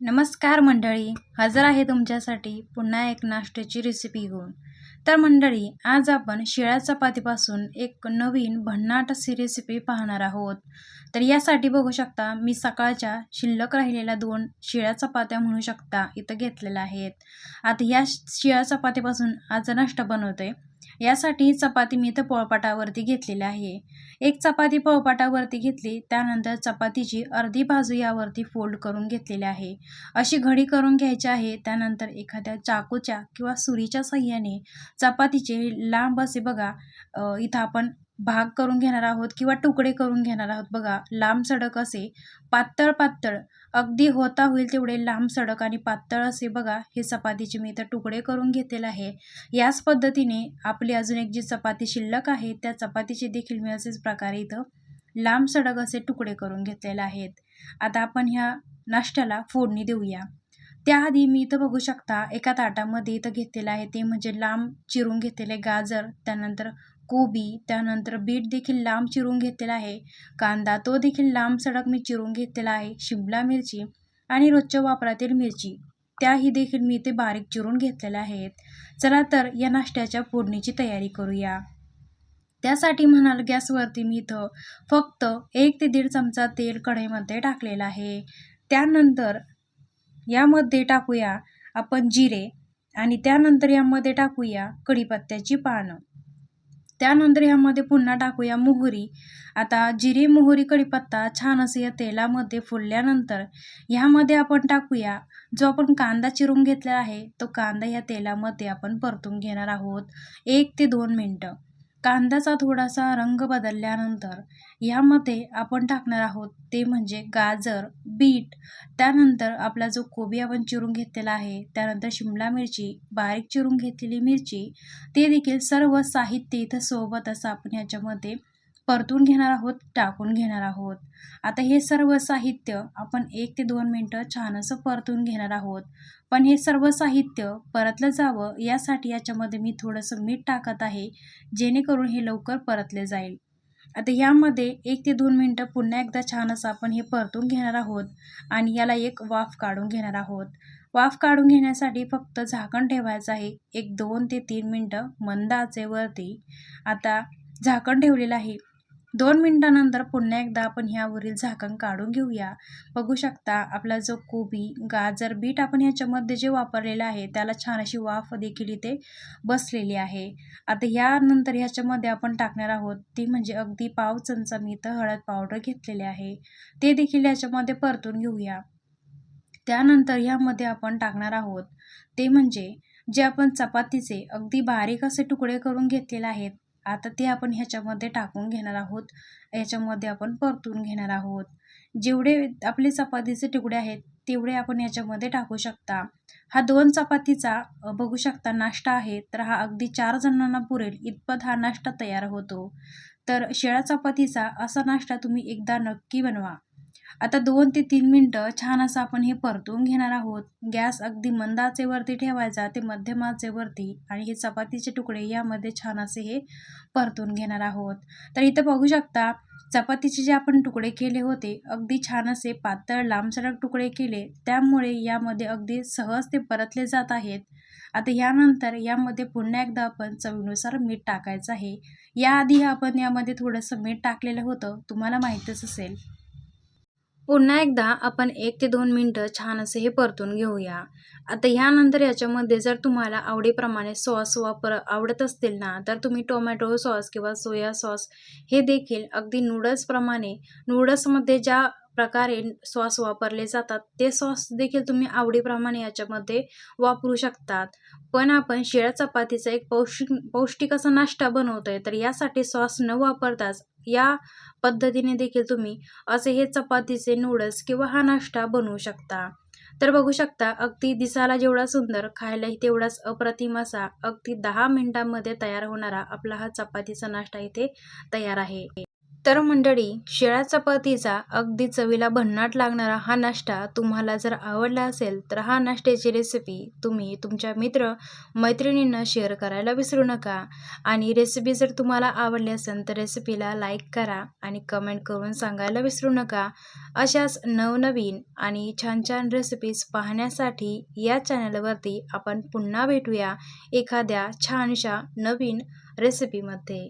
नमस्कार मंडळी हजर आहे तुमच्यासाठी पुन्हा एक नाश्त्याची रेसिपी घेऊन. तर मंडळी आज आपण शिळ्या चपातीपासून एक नवीन भन्नाट अशी रेसिपी पाहणार आहोत. तर यासाठी बघू शकता मी सकाळच्या शिल्लक राहिलेल्या दोन शिळ्या चपात्या म्हणू शकता इथं घेतलेल्या आहेत. आता या शिळ्या चपातीपासून आज नाश्ता बनवतोय. यासाठी चपाती मी इथं पोळपाटावरती घेतलेली आहे. एक चपाती पोळपाटावरती घेतली त्यानंतर चपातीची अर्धी बाजू यावरती फोल्ड करून घेतलेली आहे. अशी घडी करून घ्यायची आहे त्यानंतर एखाद्या चाकूच्या किंवा सुरीच्या साह्याने चपातीचे लांब असे बघा इथं आपण भाग करून घेणार आहोत किंवा तुकडे करून घेणार आहोत. बघा लांब सडक असे पातळ पातळ अगदी होता होईल तेवढे लांब सडक आणि पातळ असे बघा हे चपातीचे मी इथं तुकडे करून घेतलेले आहे. याच पद्धतीने आपली अजून एक जी चपाती शिल्लक आहे त्या चपातीचे देखील मी असेच प्रकारे इथं लांब सडक असे तुकडे करून घेतलेले आहेत. आता आपण ह्या नाश्त्याला फोडणी देऊया. त्याआधी मी इथं बघू शकता एका ताटामध्ये इथं घेतलेलं आहे ते म्हणजे लांब चिरून घेतलेले गाजर त्यानंतर कोबी त्यानंतर बीट देखील लांब चिरून घेतलेला आहे. कांदा तो देखील लांब सडक मी चिरून घेतलेला आहे. शिमला मिरची आणि रोजच्या वापरातील मिरची त्याही देखील मी इथे बारीक चिरून घेतलेल्या आहेत. चला तर या नाश्त्याच्या फोडणीची तयारी करूया. त्यासाठी म्हणाल गॅसवरती मी इथं फक्त एक ते दीड चमचा तेल कढईमध्ये टाकलेलं आहे. त्यानंतर यामध्ये टाकूया आपण जिरे आणि त्यानंतर यामध्ये टाकूया कढीपत्त्याची पानं. त्यानंतर ह्यामध्ये पुन्हा टाकूया मोहरी. आता जिरे मोहरी कढीपत्ता छान असे या तेलामध्ये फुलल्यानंतर ह्यामध्ये आपण टाकूया जो आपण कांदा चिरून घेतलेला आहे तो कांदा या तेलामध्ये आपण परतून घेणार आहोत एक ते दोन मिनटं. कांद्याचा थोडासा रंग बदलल्यानंतर यामध्ये आपण टाकणार आहोत ते म्हणजे गाजर बीट. त्यानंतर आपला जो कोबी आपण चिरून घेतलेला आहे त्यानंतर शिमला मिरची बारीक चिरून घेतलेली मिरची ते देखील सर्व साहित्य इथं सोबत असं आपण ह्याच्यामध्ये परतून घेणार आहोत टाकून घेणार आहोत. आता हे सर्व साहित्य आपण एक ते दोन मिनटं छान असं परतून घेणार आहोत. पण हे सर्व साहित्य परतलं जावं यासाठी याच्यामध्ये मी थोडंसं मीठ टाकत आहे जेणेकरून हे लवकर परतले जाईल. आता यामध्ये एक ते दोन मिनटं पुन्हा एकदा छान असं आपण हे परतून घेणार आहोत आणि याला एक वाफ काढून घेणार आहोत. वाफ काढून घेण्यासाठी फक्त झाकण ठेवायचं आहे. एक दोन ते तीन मिनटं मंद आचेवरती. आता झाकण ठेवलेलं आहे. दोन मिनटानंतर पुन्हा एकदा आपण ह्यावरील झाकण काढून घेऊया. बघू शकता आपला जो कोबी गाजर बीट आपण ह्याच्यामध्ये जे वापरलेलं आहे त्याला छान अशी वाफ देखील इथे बसलेली आहे. आता ह्यानंतर ह्याच्यामध्ये आपण टाकणार आहोत ती म्हणजे अगदी पाव चमचा मी इथं हळद पावडर घेतलेले आहे. ते देखील ह्याच्यामध्ये परतून घेऊया. त्यानंतर ह्यामध्ये आपण टाकणार आहोत ते म्हणजे जे आपण चपातीचे अगदी बारीक असे तुकडे करून घेतलेले आहेत आता ते आपण ह्याच्यामध्ये टाकून घेणार आहोत. ह्याच्यामध्ये आपण परतून घेणार आहोत. जेवढे आपले चपातीचे तुकडे आहेत तेवढे आपण याच्यामध्ये टाकू शकता. हा दोन चपातीचा बघू शकता नाश्ता आहे तर हा अगदी चार जणांना पुरेल इतपत हा नाश्ता तयार होतो. तर शेळा चपातीचा असा नाश्ता तुम्ही एकदा नक्की बनवा. आता दोन ते तीन मिनटं छान असं आपण हे परतून घेणार आहोत. गॅस अगदी मंद आचेवरती ठेवायचा ते मध्यम आचेवरती आणि हे चपातीचे तुकडे यामध्ये छान असे हे परतून घेणार आहोत. तर इथं बघू शकता चपातीचे जे आपण तुकडे केले होते अगदी छान असे पातळ लांबसडक तुकडे केले. त्यामुळे यामध्ये अगदी सहज ते परतले जात आहेत. आता यानंतर यामध्ये पुन्हा एकदा आपण चवीनुसार मीठ टाकायचं आहे. याआधी आपण यामध्ये थोडंसं मीठ टाकलेलं होतं. तुम्हाला माहीतच असेल. पुन्हा एकदा आपण एक ते दोन मिनटं छान असे हे परतून घेऊया. आता ह्यानंतर याच्यामध्ये जर तुम्हाला आवडीप्रमाणे सॉस वापर आवडत असतील ना तर तुम्ही टोमॅटो सॉस किंवा सोया सॉस हे देखील अगदी नूडल्सप्रमाणे नूडल्समध्ये ज्या प्रकारे सॉस वापरले जातात. ते सॉस देखील तुम्ही आवडीप्रमाणे याच्यामध्ये वापरू शकतात. पण आपण शिळ्या चपातीचा एक पौष्टिक पौष्टिक असा नाश्ता बनवतोय तर यासाठी सॉस न वापरताच या पद्धतीने देखील तुम्ही असे हे चपातीचे नूडल्स किंवा हा नाश्ता बनवू शकता. तर बघू शकता अगदी दिसायला जेवढा सुंदर खायलाही तेवढाच अप्रतिम असा अगदी दहा मिनिटांमध्ये तयार होणारा आपला हा चपातीचा नाश्ता इथे तयार आहे. तर मंडळी शिळ्या चपातीचा अगदी चवीला भन्नाट लागणारा हा नाश्ता तुम्हाला जर आवडला असेल तर हा नाश्त्याची रेसिपी तुम्ही तुमच्या मित्र मैत्रिणींना शेअर करायला विसरू नका. आणि रेसिपी जर तुम्हाला आवडली असेल तर रेसिपीला लाईक करा आणि कमेंट करून सांगायला विसरू नका. अशाच नवनवीन आणि छान छान रेसिपीज पाहण्यासाठी या चॅनलवरती आपण पुन्हा भेटूया एखाद्या छानशा नवीन रेसिपीमध्ये